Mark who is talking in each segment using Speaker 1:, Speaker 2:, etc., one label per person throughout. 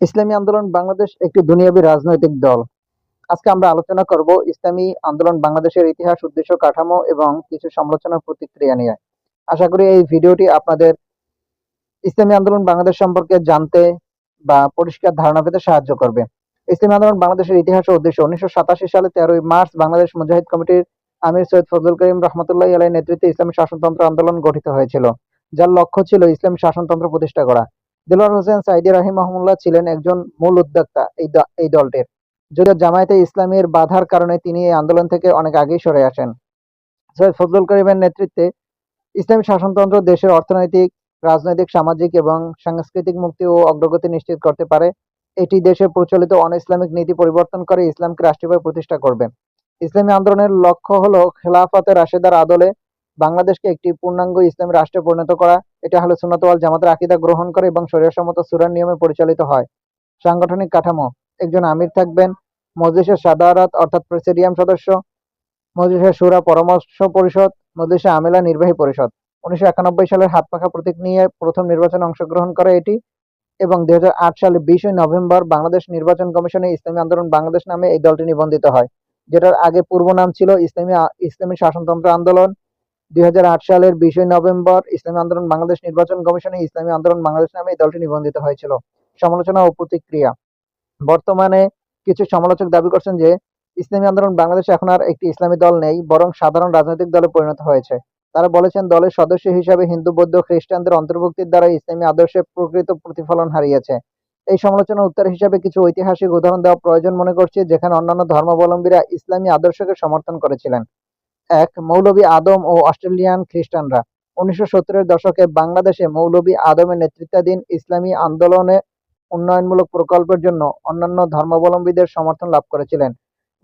Speaker 1: ইসলামী আন্দোলন বাংলাদেশ একটি দুনিয়াবী রাজনৈতিক দল। আজকে আমরা আলোচনা করব ইসলামী আন্দোলন বাংলাদেশের ইতিহাস, উদ্দেশ্য, কাঠামো এবং কিছু সমালোচনা প্রতিক্রিয়া নিয়ে। আশা করি এই ভিডিওটি আপনাদের ইসলামী আন্দোলন বাংলাদেশ সম্পর্কে জানতে বা পরিষ্কার ধারণা পেতে সাহায্য করবে। ইসলামী আন্দোলন বাংলাদেশের ইতিহাস উদ্দেশ্য উনিশশো সাতাশি সালে তেরোই মার্চ বাংলাদেশ মুজাহিদ কমিটির আমির সৈয়দ ফজলুল করিম রহমতুল্লাহ আলাই নেতৃত্বে ইসলামী শাসনতন্ত্র আন্দোলন গঠিত হয়েছিল, যার লক্ষ্য ছিল ইসলামী শাসনতন্ত্র প্রতিষ্ঠা করা। দেলোয়ার হোসেন সাইদি রাহিমাহুল্লাহ ছিলেন একজন মূল উদ্যোক্তা এই দলটির। যদিও জামায়াতে ইসলামীর বাধার কারণে তিনি এই আন্দোলন থেকে অনেক আগেই সরে আসেন। সৈয়দ ফজলুল করিমের নেতৃত্বে ইসলামী শাসনতন্ত্র দেশের অর্থনৈতিক, রাজনৈতিক, সামাজিক এবং সাংস্কৃতিক মুক্তি ও অগ্রগতি নিশ্চিত করতে পারে। এটি দেশে প্রচলিত অন ইসলামিক নীতি পরিবর্তন করে ইসলামকে রাষ্ট্রীয়ভাবে প্রতিষ্ঠা করবে। ইসলামী আন্দোলনের লক্ষ্য হলো খেলাফতের রাশেদার আদলে বাংলাদেশকে একটি পূর্ণাঙ্গ ইসলামী রাষ্ট্রে পরিণত করা, এটা হলো সুন্নত ওয়াল জামাতের আকীদা গ্রহণ করে এবং শরীয়সম্মত সুরার নিয়মে পরিচালিত হয়। সাংগঠনিক কাঠামো, একজন আমির থাকবেন, মজলিসের সাদারাত অর্থাৎ প্রেসিডিয়াম সদস্য, মজলিসের সুরা পরামর্শ পরিষদ, মজলিসে আমেলা নির্বাহী পরিষদ। উনিশশো একানব্বই সালের হাত পাখা প্রতীক নিয়ে প্রথম নির্বাচনে অংশগ্রহণ করে এটি এবং দুই হাজার আট সালে বিশই নভেম্বর বাংলাদেশ নির্বাচন কমিশনে ইসলামী আন্দোলন বাংলাদেশ নামে এই দলটি নিবন্ধিত হয়, যেটার আগে পূর্ব নাম ছিল ইসলামী ইসলামী শাসনতন্ত্র আন্দোলন। দুই হাজার আট সালের বিশই নভেম্বর ইসলামী আন্দোলন বাংলাদেশ নির্বাচন কমিশনে ইসলামী আন্দোলন বাংলাদেশ নামে এই দলটি নিবন্ধিত হয়েছিল। সমালোচনা ও প্রতিক্রিয়া। বর্তমানে কিছু সমালোচক দাবি করছেন যে, ইসলামী আন্দোলন বাংলাদেশে এখন আর একটি ইসলামী দল নেই, বরং সাধারণ রাজনৈতিক দলে পরিণত হয়েছে। তারা বলেছেন, দলের সদস্য হিসাবে হিন্দু, বৌদ্ধ, খ্রিস্টানদের অন্তর্ভুক্তির দ্বারা ইসলামী আদর্শের প্রকৃত প্রতিফলন হারিয়েছে। এই সমালোচনার উত্তর হিসাবে কিছু ঐতিহাসিক উদাহরণ দেওয়া প্রয়োজন মনে করছি, যেখানে অন্যান্য ধর্মাবলম্বীরা ইসলামী আদর্শকে সমর্থন করেছিলেন। এক মৌলভী আদম ও অস্ট্রেলিয়ান খ্রিস্টানরা। উনিশশো সত্তরের দশকে বাংলাদেশে মৌলভী আদমের নেতৃত্বাধীন ইসলামী আন্দোলনে উন্নয়নমূলক প্রকল্পের জন্য অন্যান্য ধর্মাবলম্বীদের সমর্থন লাভ করেছিলেন।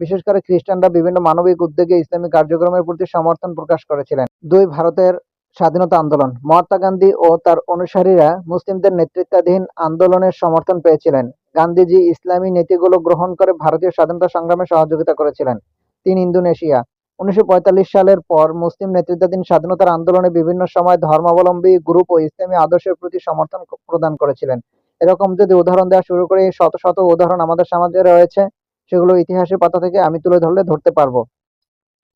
Speaker 1: বিশেষ করে খ্রিস্টানরা বিভিন্ন মানবিক উদ্যোগে ইসলামী কার্যক্রমের প্রতি সমর্থন প্রকাশ করেছিলেন। দুই ভারতের স্বাধীনতা আন্দোলন, মহাত্মা গান্ধী ও তার অনুসারীরা মুসলিমদের নেতৃত্বাধীন আন্দোলনের সমর্থন পেয়েছিলেন। গান্ধীজি ইসলামী নীতিগুলো গ্রহণ করে ভারতীয় স্বাধীনতা সংগ্রামে সহযোগিতা করেছিলেন। তিন ইন্দোনেশিয়া উনিশশো পঁয়তাল্লিশ সালের পর মুসলিম নেতৃত্বাধীন স্বাধীনতার আন্দোলনে বিভিন্ন সময় ধর্মাবলম্বী গ্রুপ ও ইসলামী আদর্শের প্রতি সমর্থন প্রদান করেছিলেন। এরকম যদি উদাহরণ দেওয়া শুরু করি, শত শত উদাহরণ আমাদের সমাজে রয়েছে। সেগুলো ইতিহাসের পাতা থেকে আমি তুলে ধরলে ধরতে পারব।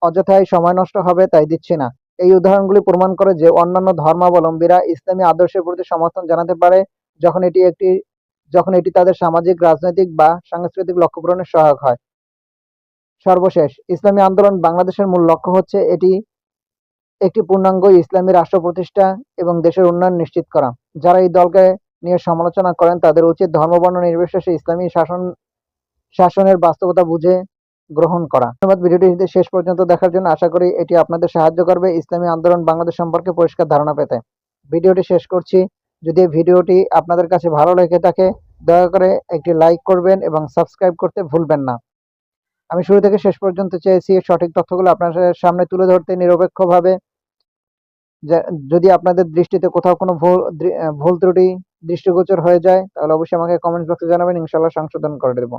Speaker 1: অযথায় সময় নষ্ট হবে, তাই দিচ্ছি না। এই উদাহরণগুলি প্রমাণ করে যে অন্যান্য ধর্মাবলম্বীরা ইসলামী আদর্শের প্রতি সমর্থন জানাতে পারে যখন এটি একটি যখন এটি তাদের সামাজিক, রাজনৈতিক বা সাংস্কৃতিক লক্ষ্য পূরণের সহায়ক হয়। সর্বশেষ, ইসলামী আন্দোলন বাংলাদেশের মূল লক্ষ্য হচ্ছে এটি একটি পূর্ণাঙ্গ ইসলামী রাষ্ট্র প্রতিষ্ঠা এবং দেশের উন্নয়ন নিশ্চিত করা। যারা এই দলকে নিয়ে সমালোচনা করেন, তাদের উচিত ধর্মবর্ণ নির্বিশেষে ইসলামী শাসন, শাসনের বাস্তবতা বুঝে গ্রহণ করা। ধন্যবাদ ভিডিওটি শেষ পর্যন্ত দেখার জন্য। আশা করি এটি আপনাদের সাহায্য করবে ইসলামী আন্দোলন বাংলাদেশ সম্পর্কে পরিষ্কার ধারণা পেতে। ভিডিওটি শেষ করছি। যদি ভিডিওটি আপনাদের কাছে ভালো লেগে থাকে, দয়া করে একটি লাইক করবেন এবং সাবস্ক্রাইব করতে ভুলবেন না। আমি শুরু থেকে শেষ পর্যন্ত চেয়েছি সঠিক তথ্যগুলো আপনাদের সামনে তুলে ধরতে নিরপেক্ষভাবে। ভাবে যদি আপনাদের দৃষ্টিতে কোথাও কোনো ভুল ভুল ত্রুটি, দৃষ্টিগোচর হয়ে যায়, তাহলে অবশ্যই আমাকে কমেন্ট বক্সে জানাবেন ইনশাল্লাহ সংশোধন করে দেবো।